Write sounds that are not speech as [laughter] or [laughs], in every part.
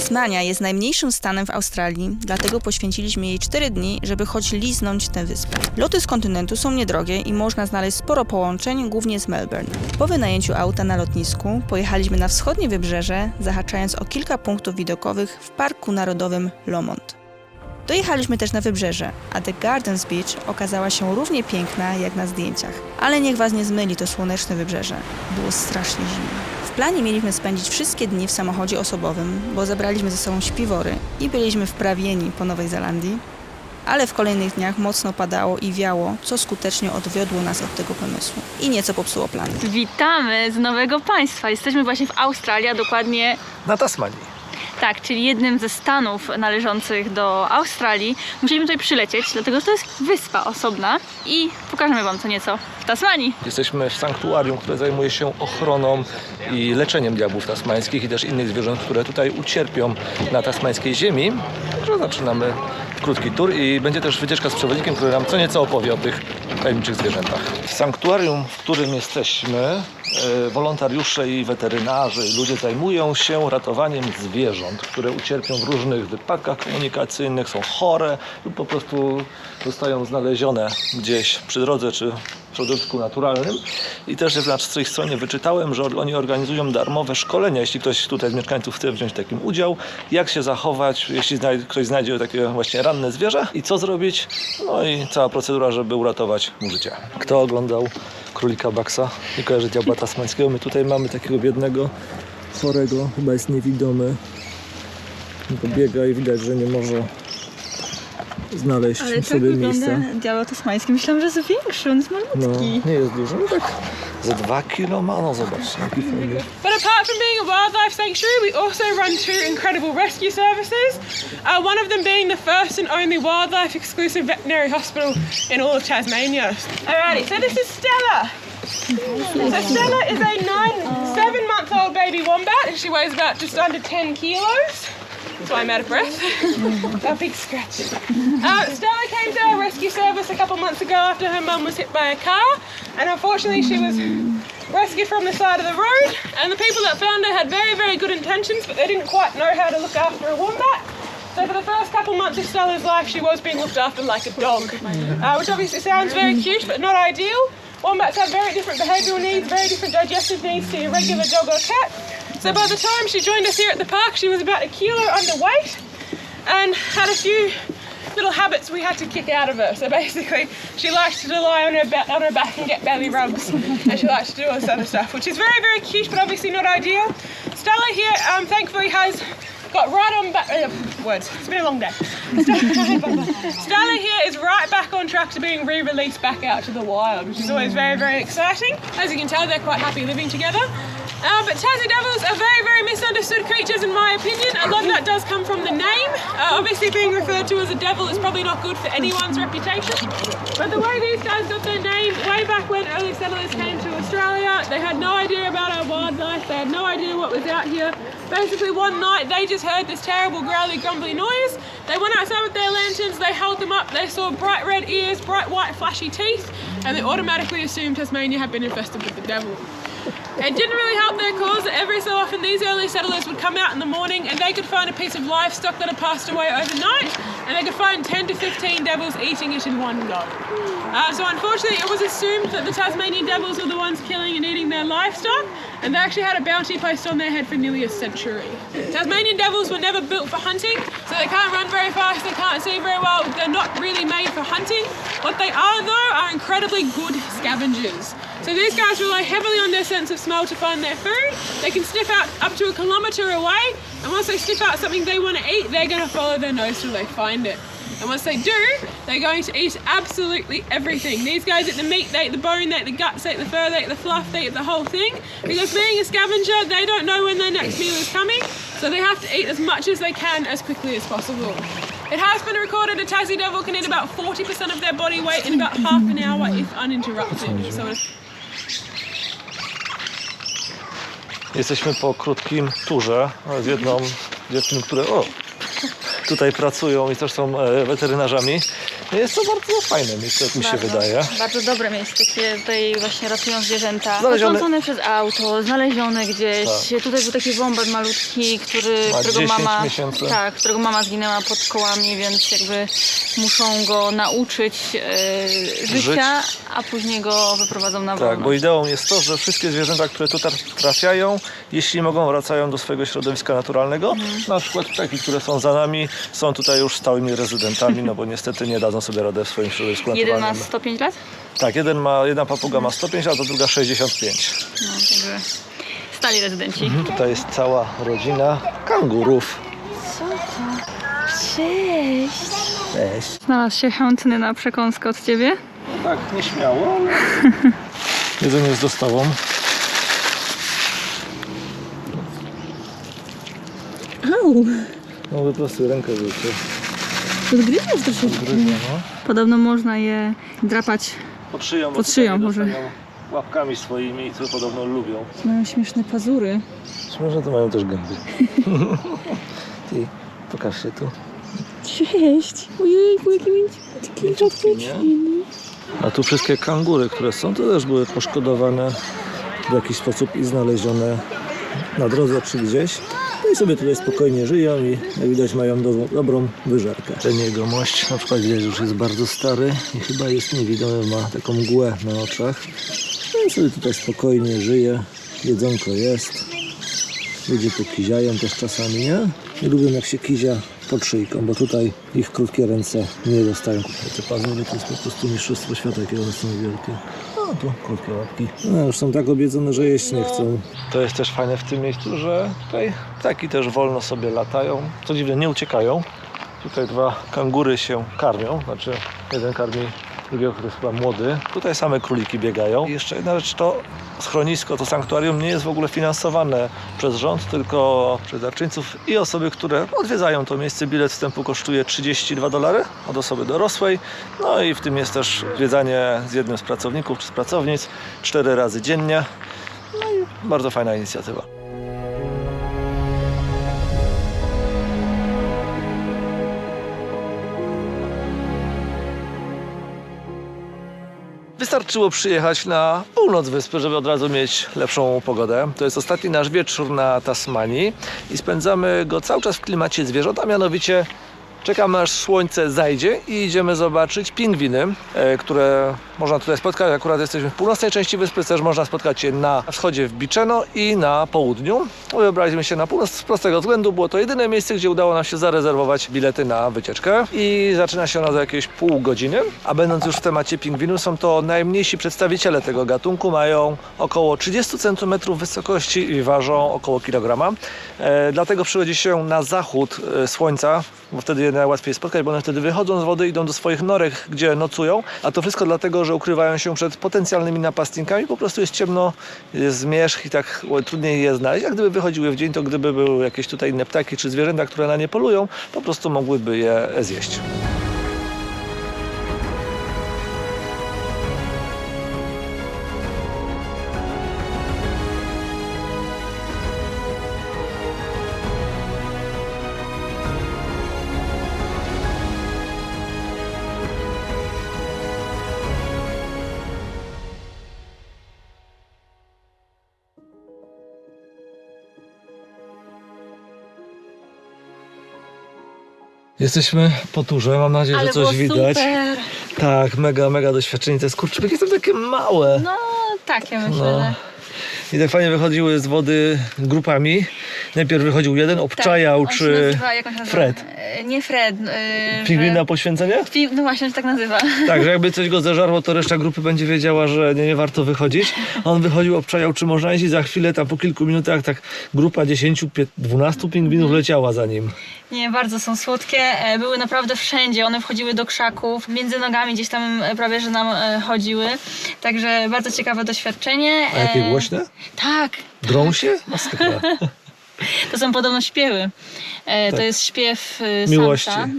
Tasmania jest najmniejszym stanem w Australii, dlatego poświęciliśmy jej 4 dni, żeby choć liznąć tę wyspę. Loty z kontynentu są niedrogie i można znaleźć sporo połączeń, głównie z Melbourne. Po wynajęciu auta na lotnisku pojechaliśmy na wschodnie wybrzeże, zahaczając o kilka punktów widokowych w Parku Narodowym Lomond. Dojechaliśmy też na wybrzeże, a The Gardens Beach okazała się równie piękna jak na zdjęciach. Ale niech was nie zmyli to słoneczne wybrzeże. Było strasznie zimno. W planie mieliśmy spędzić wszystkie dni w samochodzie osobowym, bo zabraliśmy ze sobą śpiwory i byliśmy wprawieni po Nowej Zelandii. Ale w kolejnych dniach mocno padało i wiało, co skutecznie odwiodło nas od tego pomysłu. I nieco popsuło plany. Witamy z nowego państwa. Jesteśmy właśnie w Australii, a dokładnie Na Tasmanii. Tak, czyli jednym ze stanów należących do Australii. Musieliśmy tutaj przylecieć, dlatego że to jest wyspa osobna i pokażemy Wam co nieco w Tasmanii. Jesteśmy w sanktuarium, które zajmuje się ochroną i leczeniem diabłów tasmańskich i też innych zwierząt, które tutaj ucierpią na tasmańskiej ziemi. Także zaczynamy krótki tur i będzie też wycieczka z przewodnikiem, który nam co nieco opowie o tych tajemniczych zwierzętach. W sanktuarium, w którym jesteśmy, e, wolontariusze i weterynarze i ludzie zajmują się ratowaniem zwierząt, które ucierpią w różnych wypadkach komunikacyjnych, są chore lub po prostu zostają znalezione gdzieś przy drodze czy środowisku naturalnym. I też na swojej stronie wyczytałem, że oni organizują darmowe szkolenia, jeśli ktoś tutaj z mieszkańców chce wziąć takim udział, jak się zachować, jeśli ktoś znajdzie takie właśnie ranne zwierzę i co zrobić, no i cała procedura, żeby uratować mu życie. Kto oglądał Królika Baksa i kojarzy diabła tasmańskiego? My tutaj mamy takiego biednego, chorego, chyba jest niewidomy. Biega i widać, że nie może znaleźć sobie miejsca. diabeł tasmański. Myślałam, że jest większy, on jest No, nie jest dużo, no tak ze dwa kilo ma, no zobacz, jaki fajny. But apart from being a wildlife sanctuary, we also run two incredible rescue services. Uh, one of them being the first and only wildlife exclusive veterinary hospital in all of Tasmania. Alrighty, so this is Stella. So Stella is a nine, seven month old baby wombat and she weighs about just under 10 kilos. That's why I'm out of breath. [laughs] a big scratch. Uh, Stella came to our rescue service a couple months ago after her mum was hit by a car, and unfortunately, she was rescued from the side of the road. And the people that found her had very, very good intentions, but they didn't quite know how to look after a wombat. So for the first couple months of Stella's life, she was being looked after like a dog, uh, which obviously sounds very cute, but not ideal. Wombats have very different behavioural needs, very different digestive needs to your regular dog or cat. So by the time she joined us here at the park, she was about a kilo underweight and had a few little habits we had to kick out of her. So basically, she likes to lie on her, ba- on her back and get belly rubs, and she likes to do all this other stuff, which is very, very cute, but obviously not ideal. Stella here, um, thankfully, has got right on back. Uh, words. It's been a long day. [laughs] Stella here is right back on track to being re-released back out to the wild, which is always very, very exciting. As you can tell, they're quite happy living together. Uh, but Tassie Devils are very, very misunderstood creatures in my opinion. A lot of that does come from the name. Uh, obviously being referred to as a devil is probably not good for anyone's reputation. But the way these guys got their name, way back when early settlers came to Australia, they had no idea about our wildlife, they had no idea what was out here. Basically one night they just heard this terrible growly grumbly noise. They went outside with their lanterns, they held them up, they saw bright red ears, bright white flashy teeth, and they automatically assumed Tasmania had been infested with the devil. It didn't really help their cause that every so often these early settlers would come out in the morning and they could find a piece of livestock that had passed away overnight and they could find 10 to 15 devils eating it in one go. Uh, so unfortunately it was assumed that the Tasmanian devils were the ones killing and eating their livestock and they actually had a bounty placed on their head for nearly a century. Tasmanian devils were never built for hunting so they can't run very fast, they can't see very well, they're not really made for hunting. What they are though are incredibly good scavengers. So these guys rely heavily on their sense of smell to find their food. They can sniff out up to a kilometre away, and once they sniff out something they want to eat, they're going to follow their nose till they find it. And once they do, they're going to eat absolutely everything. These guys eat the meat, they eat the bone, they eat the guts, they eat the fur, they eat the fluff, they eat the whole thing. Because being a scavenger, they don't know when their next meal is coming, so they have to eat as much as they can as quickly as possible. It has been recorded a Tassie devil can eat about 40% of their body weight in about half an hour if uninterrupted. So it's Jesteśmy po krótkim turze z jedną dziewczyną, które o, tutaj pracują i też są e, weterynarzami. Jest to bardzo fajne miejsce, jak mi się Bardzo, wydaje. Bardzo dobre miejsce, które tutaj właśnie ratują zwierzęta. Znalezione- przez auto, znalezione gdzieś. Tak. Tutaj był taki wąbat malutki, który, Ma którego 10 mama. miesięcy. Tak, którego mama zginęła pod kołami, więc jakby muszą go nauczyć e, życia, a później go wyprowadzą na wolność. Tak, bo ideą jest to, że wszystkie zwierzęta, które tutaj trafiają, jeśli mogą, wracają do swojego środowiska naturalnego. Na przykład ptaki, które są za nami, są tutaj już stałymi rezydentami, no bo niestety nie dadzą sobie radę w swoim środowisku Jeden ma naturalnym. 105 lat? Tak, jeden ma, jedna papuga ma 105, a to druga 65. No, także stali rezydenci. Tutaj jest cała rodzina kangurów. Cześć! Cześć. Znalazł się chętny na przekąskę od ciebie. Tak, nieśmiało, ale... [laughs] Jedzenie z dostawą. Au! No wyprostuj rękę, wiecie. Podgryzasz troszeczkę. Gryzę, no. Podobno można je drapać. Pod szyją, bo Pod szyją może. dostają Łapkami swoimi, które podobno lubią. Mają śmieszne pazury. Może to mają też gęby. [laughs] Ty, pokaż się tu. Cześć! Ojejku, jakie mięciutkie. A tu wszystkie kangury, które są, to też były poszkodowane w jakiś sposób i znalezione na drodze czy gdzieś. I sobie tutaj spokojnie żyją i jak widać mają do, dobrą wyżerkę. Ten jego mość na przykład widać już jest bardzo stary i chyba jest niewidomy, ma taką mgłę na oczach. No i sobie tutaj spokojnie żyje, jedzonko jest. Ludzie tu kiziają też czasami, nie? Nie lubią jak się kizia pod szyjką, bo tutaj ich krótkie ręce nie dostają. Te pazury to jest po prostu mistrzostwo świata, jakie one są wielkie. O, tu krótkie łapki. No, już są tak obiedzone, że jeść nie chcą. To jest też fajne w tym miejscu, że tutaj ptaki też wolno sobie latają. Co dziwne, nie uciekają. Tutaj dwa kangury się karmią, znaczy jeden karmi drugiego, który jest chyba młody. Tutaj same króliki biegają. I jeszcze jedna rzecz, to schronisko, to sanktuarium nie jest w ogóle finansowane przez rząd, tylko przez darczyńców i osoby, które odwiedzają to miejsce. Bilet wstępu kosztuje 32 dolary od osoby dorosłej. No i w tym jest też zwiedzanie z jednym z pracowników czy z pracownic cztery razy dziennie. No i bardzo fajna inicjatywa. Wystarczyło przyjechać na północ wyspy, żeby od razu mieć lepszą pogodę. To jest ostatni nasz wieczór na Tasmanii i spędzamy go cały czas w klimacie zwierząt, a mianowicie czekamy aż słońce zajdzie i idziemy zobaczyć pingwiny, e, które można tutaj spotkać. Akurat jesteśmy w północnej części wyspy, też można spotkać je na wschodzie w Biczeno i na południu. Wybraliśmy się na północ z prostego względu, było to jedyne miejsce, gdzie udało nam się zarezerwować bilety na wycieczkę i zaczyna się ona za jakieś pół godziny. A będąc już w temacie pingwinu, są to najmniejsi przedstawiciele tego gatunku, mają około 30 cm wysokości i ważą około kilograma. E, dlatego przychodzi się na zachód e, słońca, bo wtedy je najłatwiej spotkać, bo one wtedy wychodzą z wody, idą do swoich norek, gdzie nocują, a to wszystko dlatego, że ukrywają się przed potencjalnymi napastnikami, po prostu jest ciemno, jest zmierzch i tak trudniej je znaleźć. Jak gdyby wychodziły w dzień, to gdyby były jakieś tutaj inne ptaki czy zwierzęta, które na nie polują, po prostu mogłyby je zjeść. Jesteśmy po turze, mam nadzieję, że coś widać. super! Tak, mega, mega doświadczenie. Te skurczybyki są takie małe. No tak, ja myślę, No. że... I tak fajnie wychodziły z wody grupami. Najpierw wychodził jeden, obczajał, Tak, czy? Fred. E, Nie Fred. e, Pingwin że- na poświęcenie? Pi- No właśnie, się tak nazywa. Tak, że jakby coś go zeżarło, to reszta grupy będzie wiedziała, że nie, nie warto wychodzić. On wychodził, obczajał, czy można iść i za chwilę, tam po kilku minutach, tak grupa 10, 12 pingwinów leciała za nim. Nie, bardzo są słodkie. e, Były naprawdę wszędzie. One wchodziły do krzaków, między nogami gdzieś tam prawie, że nam chodziły. Także bardzo ciekawe doświadczenie. A jakie głośne? Tak. Drą się? [laughs] Masakra. To są podobno śpiewy. E, To Tak. jest śpiew e, Miłości. samca.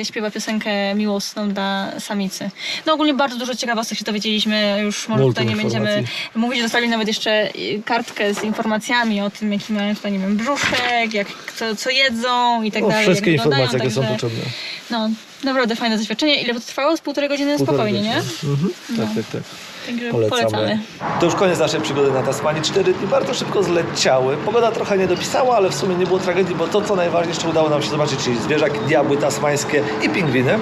E, śpiewa piosenkę miłosną dla samicy. No ogólnie bardzo dużo ciekawostek się dowiedzieliśmy. Już może Multum tutaj nie będziemy mówić. Dostali nawet jeszcze e, kartkę z informacjami o tym, jaki mają tutaj, nie wiem, brzuszek, jak, co, co jedzą i tak O, dalej. wszystkie wyglądają, informacje, jakie są także, potrzebne. No, naprawdę fajne doświadczenie. Ile to trwało? Z półtorej godziny Półtorej spokojnie, nie? godziny. Mhm. Tak, tak, tak. Także Polecamy. polecamy. To już koniec naszej przygody na Tasmanii. Cztery dni bardzo szybko zleciały. Pogoda trochę nie dopisała, ale w sumie nie było tragedii, bo to, co najważniejsze, udało nam się zobaczyć, czyli zwierzaki, diabły tasmańskie i pingwiny.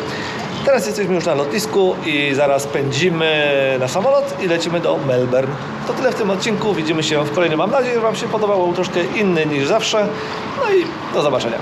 Teraz jesteśmy już na lotnisku i zaraz pędzimy na samolot i lecimy do Melbourne. To tyle w tym odcinku. Widzimy się w kolejnym. Mam nadzieję, że Wam się podobało. Był troszkę inny niż zawsze. No i do zobaczenia.